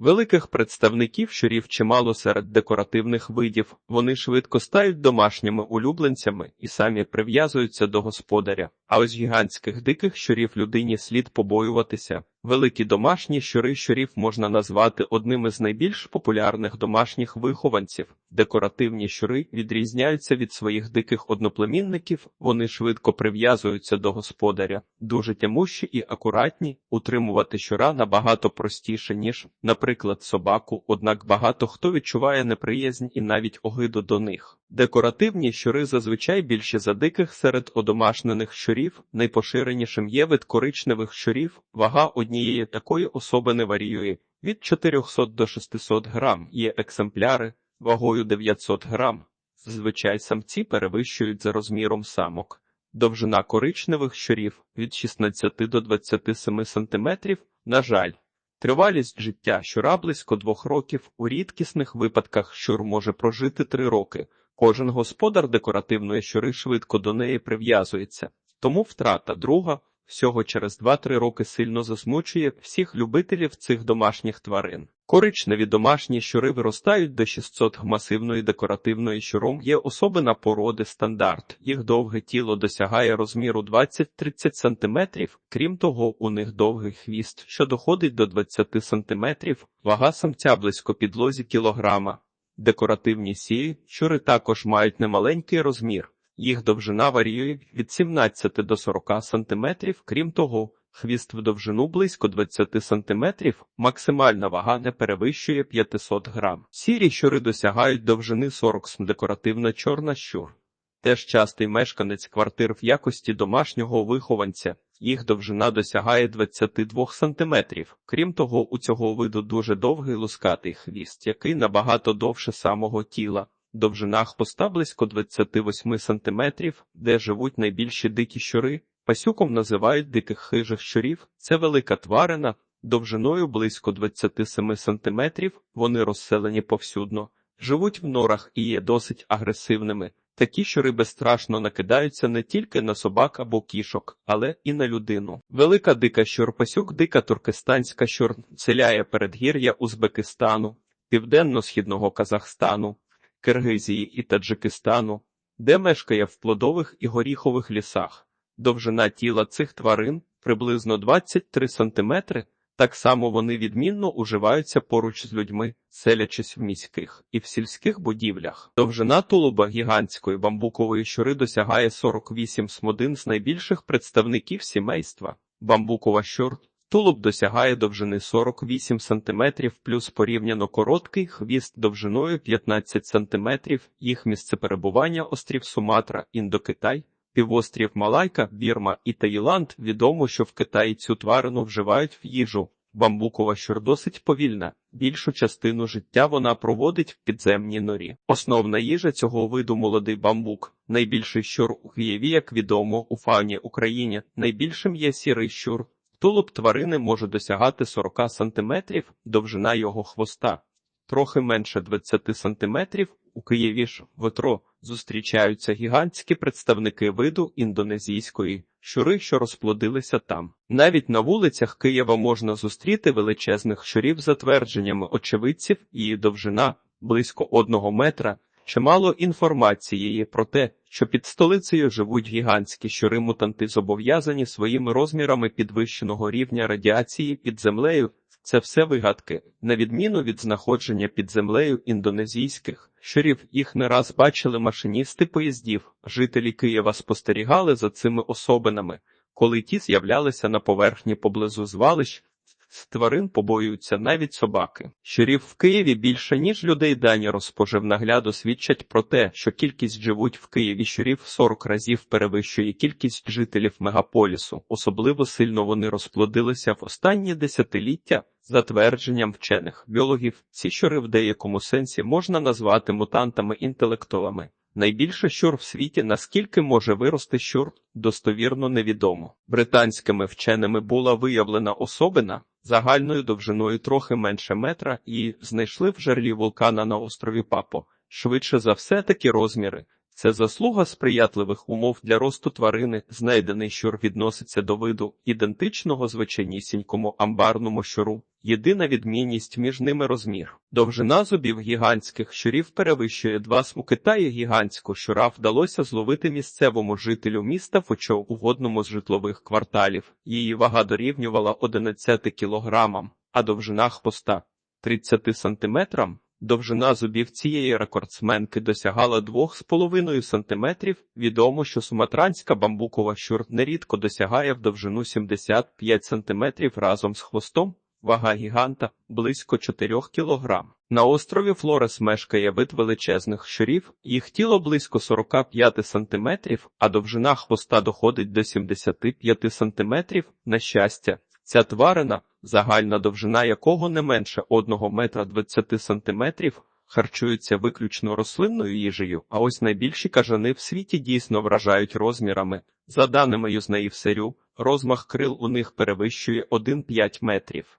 Великих представників щурів чимало серед декоративних видів. Вони швидко стають домашніми улюбленцями і самі прив'язуються до господаря. А ось гігантських диких щурів людині слід побоюватися. Великі домашні щури щурів можна назвати одним із найбільш популярних домашніх вихованців. Декоративні щури відрізняються від своїх диких одноплемінників, вони швидко прив'язуються до господаря, дуже тямущі і акуратні. Утримувати щура набагато простіше, ніж, наприклад, собаку, однак багато хто відчуває неприязнь і навіть огиду до них. Декоративні щури зазвичай більші за диких серед одомашнених щурів. Найпоширенішим є вид коричневих щурів. Вага однієї такої особи не варіює від 400 до 600 грам. Є екземпляри вагою 900 грам. Зазвичай самці перевищують за розміром самок. Довжина коричневих щурів від 16 до 27 см. На жаль, тривалість життя щура близько двох років. У рідкісних випадках щур може прожити три роки. Кожен господар декоративної щури швидко до неї прив'язується, тому втрата друга всього через 2-3 роки сильно засмучує всіх любителів цих домашніх тварин. Коричневі домашні щури виростають до 600 г. масивної декоративної щуром є особина породи стандарт. Їх довге тіло досягає розміру 20-30 см. Крім того, у них довгий хвіст, що доходить до 20 см. Вага самця близько підлозі кілограма. Декоративні сії, щури також мають немаленький розмір. Їх довжина варіює від 17 до 40 см. Крім того, хвіст в довжину близько 20 см, максимальна вага не перевищує 500 грам. Сірі щури досягають довжини 40 см. Декоративна чорна щур. Теж частий мешканець квартир в якості домашнього вихованця. Їх довжина досягає 22 см. Крім того, у цього виду дуже довгий лускатий хвіст, який набагато довше самого тіла. Довжина хвоста близько 28 см, де живуть найбільші дикі щури. Пасюком називають диких хижих щурів. Це велика тварина, довжиною близько 27 см. Вони розселені повсюдно, живуть в норах і є досить агресивними. Такі щури безстрашно накидаються не тільки на собак або кішок, але і на людину. Велика дика щур-пасюк, дика туркестанська щур селяє передгір'я Узбекистану, південно-східного Казахстану, Киргизії і Таджикистану, де мешкає в плодових і горіхових лісах. Довжина тіла цих тварин приблизно 23 см, так само вони відмінно уживаються поруч з людьми, селячись в міських і в сільських будівлях. Довжина тулуба гігантської бамбукової щури досягає 48 см. один з найбільших представників сімейства. Бамбукова щур Тулуб досягає довжини 48 см плюс порівняно короткий хвіст довжиною 15 см. Їх місце перебування острів Суматра, Індокитай, півострів Малайка, Бірма і Таїланд. Відомо, що в Китаї цю тварину вживають в їжу. Бамбукова щур досить повільна. Більшу частину життя вона проводить в підземній норі. Основна їжа цього виду молодий бамбук. Найбільший щур у Києві, як відомо, у фауні Україні. Найбільшим є сірий щур. Тулуб тварини може досягати 40 см, довжина його хвоста, трохи менше 20 см. У Києві ж ветро зустрічаються гігантські представники виду індонезійської щури, що розплодилися там. Навіть на вулицях Києва можна зустріти величезних щурів за твердженнями очевидців, її довжина близько одного метра. Чимало інформації є про те, що під столицею живуть гігантські щури мутанти зобов'язані своїми розмірами підвищеного рівня радіації під землею. Це все вигадки, на відміну від знаходження під землею індонезійських щурів. Їх не раз бачили машиністи поїздів. Жителі Києва спостерігали за цими особинами, коли ті з'являлися на поверхні поблизу звалищ. З тварин побоюються навіть собаки. Щурів в Києві більше, ніж людей дані розпоживнагляду свідчать про те, що кількість живуть в Києві щурів 40 разів перевищує кількість жителів мегаполісу. Особливо сильно вони розплодилися в останні десятиліття. За твердженням вчених біологів, ці щури в деякому сенсі можна назвати мутантами-інтелектуалами. Найбільше щур в світі, наскільки може вирости щур, достовірно невідомо. Британськими вченими була виявлена особина загальною довжиною трохи менше метра і знайшли в жерлі вулкана на острові Папо. Швидше за все такі розміри. Це заслуга сприятливих умов для росту тварини, знайдений щур відноситься до виду ідентичного звичайнісінькому амбарному щуру. Єдина відмінність між ними розмір. Довжина зубів гігантських щурів перевищує два У Китаї гігантську щура вдалося зловити місцевому жителю міста в угодному з житлових кварталів. Її вага дорівнювала 11 кілограмам, а довжина хвоста 30 сантиметрам. Довжина зубів цієї рекордсменки досягала 2,5 сантиметрів. Відомо, що суматранська бамбукова щур нерідко досягає в довжину 75 сантиметрів разом з хвостом. Вага гіганта близько 4 кілограм. На острові Флорес мешкає вид величезних щурів, їх тіло близько 45 сантиметрів, а довжина хвоста доходить до 75 сантиметрів. На щастя, ця тварина, загальна довжина якого не менше 1 метра 20 сантиметрів, харчується виключно рослинною їжею, а ось найбільші кажани в світі дійсно вражають розмірами. За даними юзнеїв серю, розмах крил у них перевищує 1,5 метрів.